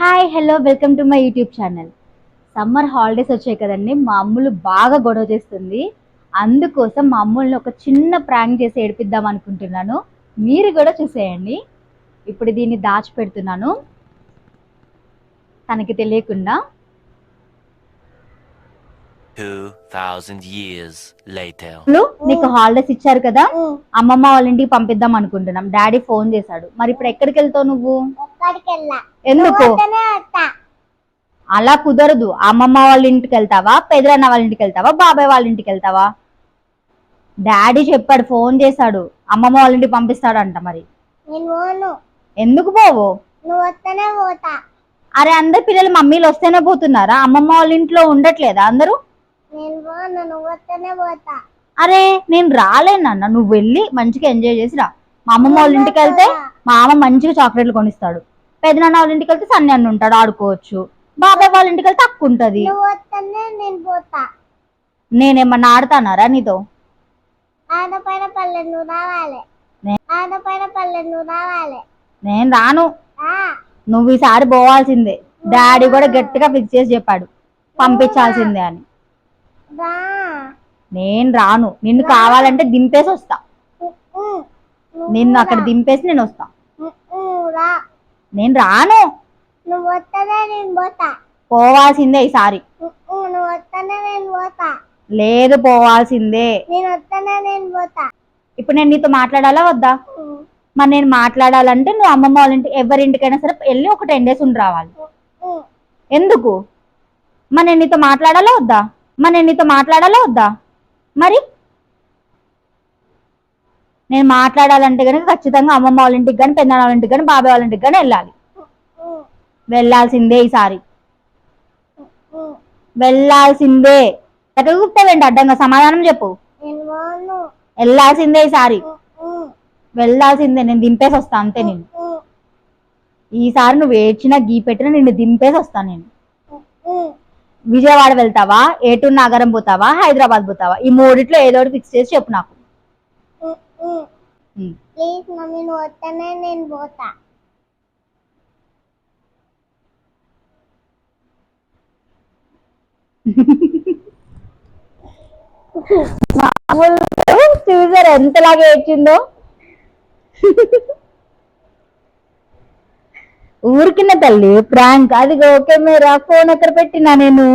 Hi hello welcome to my YouTube channel summer holidays వచ్చాయి కదండి. మా అమ్ములు బాగా గొడవ చేస్తుంది. అందుకోసం మా అమ్ముల్ని ఒక చిన్న ప్రాంక్ చేసి ఏడిపిద్దాం అనుకుంటున్నాను. మీరు కూడా చూసేయండి. ఇప్పుడు దీన్ని దాచిపెడుతున్నాను. తనకి తెలియకుండా. 2,000 years later. అమ్ములు, నీకు హాలిడేస్ ఇచ్చారు కదా? అమ్మమ్మ వాళ్ళ ఇంటికి పంపిద్దాం అనుకుంటున్నాం. డాడీ ఫోన్ చేశాడు. మరి ఇప్పుడు ఎక్కడికి వెళ్తావు నువ్వు? ఎందుకు? అలా కుదరదు. అమ్మమ్మ వాళ్ళ ఇంటికి వెళ్తావా? పెదరన్న వాళ్ళ ఇంటికి వెళ్తావా? బాబాయ్ వాళ్ళ ఇంటికి వెళ్తావా? డాడీ చెప్పాడు ఫోన్ చేశాడు. అమ్మమ్మ వాళ్ళ ఇంటికి పంపిస్తాడంట మరి. నేను పోను. ఎందుకు పోవు? అరే అందరు పిల్లలు మమ్మీలు వస్తేనే పోతున్నారా? అమ్మమ్మ వాళ్ళ ఇంట్లో ఉండట్లేదా అందరూ? అరే నేను రాలేనన్న నువ్వు వెళ్ళి మంచిగా ఎంజాయ్ చేసి రా మా అమ్మమ్మ వాళ్ళ ఇంటికి వెళ్తే మా అమ్మ మంచిగా చాక్లెట్లు కొనిస్తాడు. పెదనాన్న వాళ్ళ ఇంటికి వెళ్తే సన్ని అన్న ఉంటాడు ఆడుకోవచ్చు. బాబాయ్ వాళ్ళ ఇంటికి వెళ్తే అక్కు ఉంటది. నేనేమన్నా ఆడతానారా నీతో? నేను రాను. నువ్వు ఈసారి పోవాల్సిందే. డాడీ కూడా గట్టిగా ఫిక్స్ చేసి చెప్పాడు. పంపించాల్సిందే అని. నేను రాను. నిన్ను కావాలంటే దింపేసి వస్తా. నిన్ను అక్కడ దింపేసి నేను వస్తా. రా నేను రాను. నువ్వు వస్తేనే నేను పోతా. పోవాల్సిందే ఈసారి. నువ్వు వస్తేనే నేను పోతా. లేదు పోవాల్సిందే. నేను వస్తేనే నేను పోతా. ఇప్పుడు నేను నీతో మాట్లాడాలా వద్దా? మరి నేను మాట్లాడాలంటే నువ్వు అమ్మమ్మ వాళ్ళ ఇంటి ఎవరింటికైనా సరే వెళ్ళి ఒక టెన్ డేస్ ఉండి రావాలి. ఎందుకు? మరి నేను నీతో మాట్లాడాలా వద్దా? మరి నేను నీతో మాట్లాడాలా వద్దా? మరి నేను మాట్లాడాలంటే కనుక ఖచ్చితంగా అమ్మమ్మ వాళ్ళ ఇంటికి కానీ పెద్దనాన్న వాళ్ళ ఇంటికి కానీ బాబాయ్ వాళ్ళ ఇంటికి కానీ వెళ్ళాలి. వెళ్ళాల్సిందే ఈసారి. వెళ్ళాల్సిందే. ఎక్కడ అడ్డంగా సమాధానం చెప్పు. వెళ్ళాల్సిందే ఈసారి. వెళ్ళాల్సిందే. నేను దింపేసి వస్తా అంతే నేను. ఈసారి నువ్వు ఏడ్చినా గీ పెట్టినా నిన్ను దింపేసి వస్తాను నేను. విజయవాడ వెళ్తావా? ఏటూరు నాగరం పోతావా? హైదరాబాద్ పోతావా? ఈ మూడిట్లో ఏదో ఒకటి ఫిక్స్ చేసి చెప్పు నాకు. ప్లీజ్ మమ్మీ నువ్వు వస్తేనే నేను పోతా. చూసారు ఎంతలాగా ఏడ్చిందో? ఊరికిన తల్లి ప్రాంక్. అది ఓకే మీరా ఫోన్ ఎక్కడ పెట్టినా నేను?